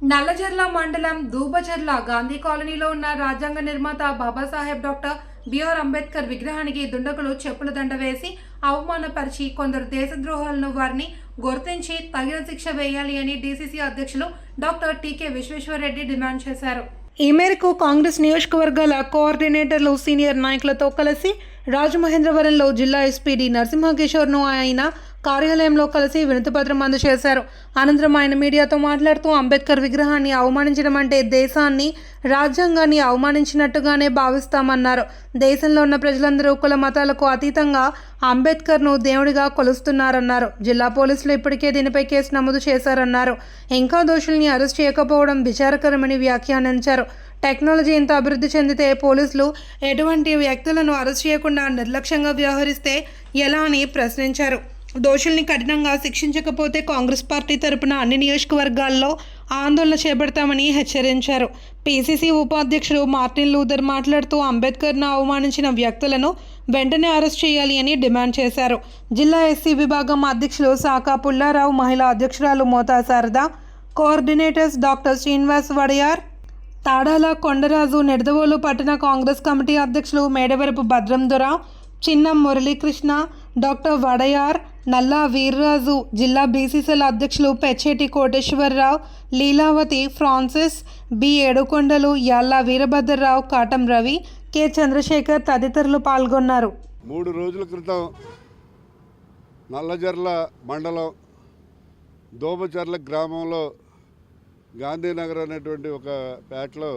నల్లజర్ల మండలం దూబచర్ల గాంధీ కాలనీలో ఉన్న రాజ్యాంగ నిర్మాత బాబాసాహెబ్ డాక్టర్ బిఆర్ అంబేద్కర్ విగ్రహానికి దుండగులు చెప్పుల దండ వేసి అవమానపరిచి కొందరు దేశద్రోహాలను వారిని గుర్తించి తగిన శిక్ష వేయాలి అని డీసీసీ అధ్యక్షులు డాక్టర్ టీకే విశ్వేశ్వరరెడ్డి డిమాండ్ చేశారు. ఈ మేరకు కాంగ్రెస్ నియోజకవర్గాల కోఆర్డినేటర్లు సీనియర్ నాయకులతో కలిసి రాజమహేంద్రవరంలో జిల్లా ఎస్పీ డి నరసింహకిషోర్ను ఆయన కార్యాలయంలో కలిసి వినతిపత్రం అందజేశారు. అనంతరం ఆయన మీడియాతో మాట్లాడుతూ అంబేద్కర్ విగ్రహాన్ని అవమానించడం అంటే దేశాన్ని రాజ్యాంగాన్ని అవమానించినట్టుగానే భావిస్తామన్నారు. దేశంలో ఉన్న ప్రజలందరూ కుల మతాలకు అతీతంగా అంబేద్కర్ను దేవుడిగా కొలుస్తున్నారన్నారు. జిల్లా పోలీసులు ఇప్పటికే దీనిపై కేసు నమోదు చేశారన్నారు. ఇంకా దోషుల్ని అరెస్ట్ చేయకపోవడం విచారకరమని వ్యాఖ్యానించారు. టెక్నాలజీ ఇంత అభివృద్ధి చెందితే పోలీసులు ఎటువంటి వ్యక్తులను అరెస్ట్ చేయకుండా నిర్లక్ష్యంగా వ్యవహరిస్తే ఎలా అని ప్రశ్నించారు. దోషుల్ని కఠినంగా శిక్షించకపోతే కాంగ్రెస్ పార్టీ తరపున అన్ని నియోజకవర్గాల్లో ఆందోళన చేపడతామని హెచ్చరించారు. పీసీసీ ఉపాధ్యక్షుడు మార్టిన్ లూథర్ మాట్లాడుతూ అంబేద్కర్ను అవమానించిన వ్యక్తులను వెంటనే అరెస్ట్ చేయాలి అని డిమాండ్ చేశారు. జిల్లా ఎస్సీ విభాగం అధ్యక్షులు సాకా పుల్లారావు మహిళా అధ్యక్షురాలు మోతా శారద కోఆర్డినేటర్స్ డాక్టర్ శ్రీనివాస్ వడయార్ తాడాల కొండరాజు నిడదవోలు పట్టణ కాంగ్రెస్ కమిటీ అధ్యక్షులు మేడవరపు భద్రం దొర మురళీకృష్ణ డాక్టర్ వడయార్ నల్లా వీర్రాజు జిల్లా బీసీసీల అధ్యక్షులు Pecheti Koteswararao Leelavathi Francis B. Yedukondalu Yalla Veerabhadrarao Katam Ravi K. Chandrasekhar తదితరులు పాల్గొన్నారు. మూడు రోజుల క్రితం నల్లజర్ల మండలం దోబచర్ల గ్రామంలో గాంధీనగర్ అనేటువంటి ఒక పేటలో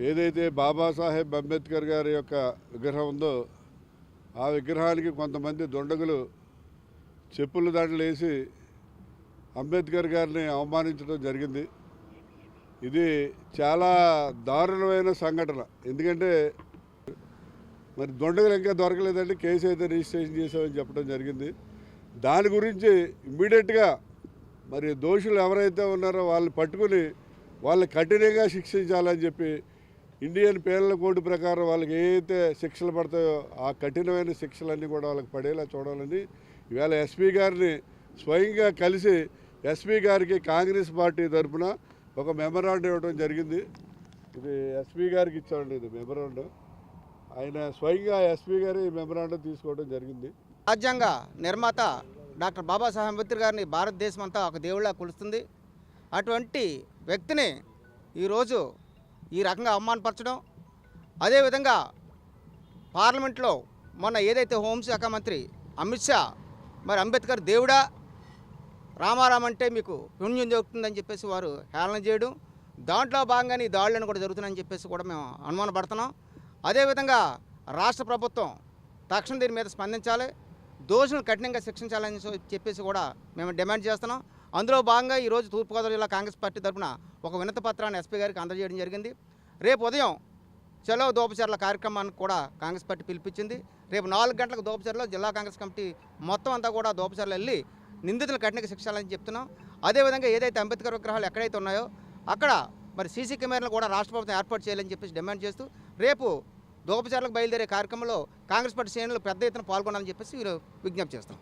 ఏదైతే బాబాసాహెబ్ అంబేద్కర్ గారి యొక్క విగ్రహం ఉందో ఆ విగ్రహానికి కొంతమంది దొండగులు చెప్పులు దాంట్లో వేసి అంబేద్కర్ గారిని అవమానించడం జరిగింది. ఇది చాలా దారుణమైన సంఘటన. ఎందుకంటే మరి దొండగలు ఇంకా దొరకలేదంటే కేసు అయితే రిజిస్ట్రేషన్ చేసామని చెప్పడం జరిగింది. దాని గురించి ఇమ్మీడియట్గా మరి దోషులు ఎవరైతే ఉన్నారో వాళ్ళు పట్టుకుని వాళ్ళని కఠినంగా శిక్షించాలని చెప్పి ఇండియన్ పేర్ల కోడ్ ప్రకారం వాళ్ళకి ఏదైతే శిక్షలు పడతాయో ఆ కఠినమైన శిక్షలన్నీ కూడా వాళ్ళకి పడేలా చూడాలని ఇవాళ ఎస్పీ గారిని స్వయంగా కలిసి ఎస్పీ గారికి కాంగ్రెస్ పార్టీ తరఫున ఒక మెమరాండం ఇవ్వడం జరిగింది. ఇది ఎస్పీ గారికి ఇచ్చామండి ఇది మెమరాండం. ఆయన స్వయంగా ఎస్పీ గారు ఈ మెమరాండం తీసుకోవడం జరిగింది. రాజ్యాంగ నిర్మాత డాక్టర్ బాబాసాహెబ్ అంబేద్కర్ గారిని భారతదేశం అంతా ఒక దేవుళ్ళ కొలుస్తుంది. అటువంటి వ్యక్తిని ఈరోజు ఈ రకంగా అవమానపరచడం. అదేవిధంగా పార్లమెంట్లో మొన్న ఏదైతే హోంశాఖ మంత్రి అమిత్ షా మరి అంబేద్కర్ దేవుడా రామారాం అంటే మీకు పుణ్యం జరుగుతుందని చెప్పేసి వారు హేళన చేయడం దాంట్లో భాగంగానే ఈ దాడులను కూడా జరుగుతున్నాయని చెప్పేసి కూడా మేము అనుమానపడుతున్నాం. అదేవిధంగా రాష్ట్ర ప్రభుత్వం తక్షణం దీని మీద స్పందించాలి దోషులను కఠినంగా శిక్షించాలని చెప్పేసి కూడా మేము డిమాండ్ చేస్తున్నాం. అందులో భాగంగా ఈరోజు తూర్పుగోదావరి జిల్లా కాంగ్రెస్ పార్టీ తరఫున ఒక వినతి పత్రాన్ని ఎస్పీ గారికి అందజేయడం జరిగింది. రేపు ఉదయం చలో దోపచర్ల కార్యక్రమానికి కూడా కాంగ్రెస్ పార్టీ పిలిపించింది. రేపు నాలుగు గంటలకు దోపచర్లో జిల్లా కాంగ్రెస్ కమిటీ మొత్తం అంతా కూడా దోపచర్లు వెళ్ళి నిందితులు కఠినంగా శిక్షాలని చెప్తున్నాం. అదేవిధంగా ఏదైతే అంబేద్కర్ విగ్రహాలు ఎక్కడైతే ఉన్నాయో అక్కడ మరి సీసీ కెమెరాలు కూడా రాష్ట్ర ప్రభుత్వం ఏర్పాటు చేయాలని చెప్పేసి డిమాండ్ చేస్తూ రేపు దోపచారులకు బయలుదేరే కార్యక్రమంలో కాంగ్రెస్ పార్టీ శ్రేణులు పెద్ద ఎత్తున పాల్గొనాలని చెప్పేసి వీరు విజ్ఞప్తి చేస్తాం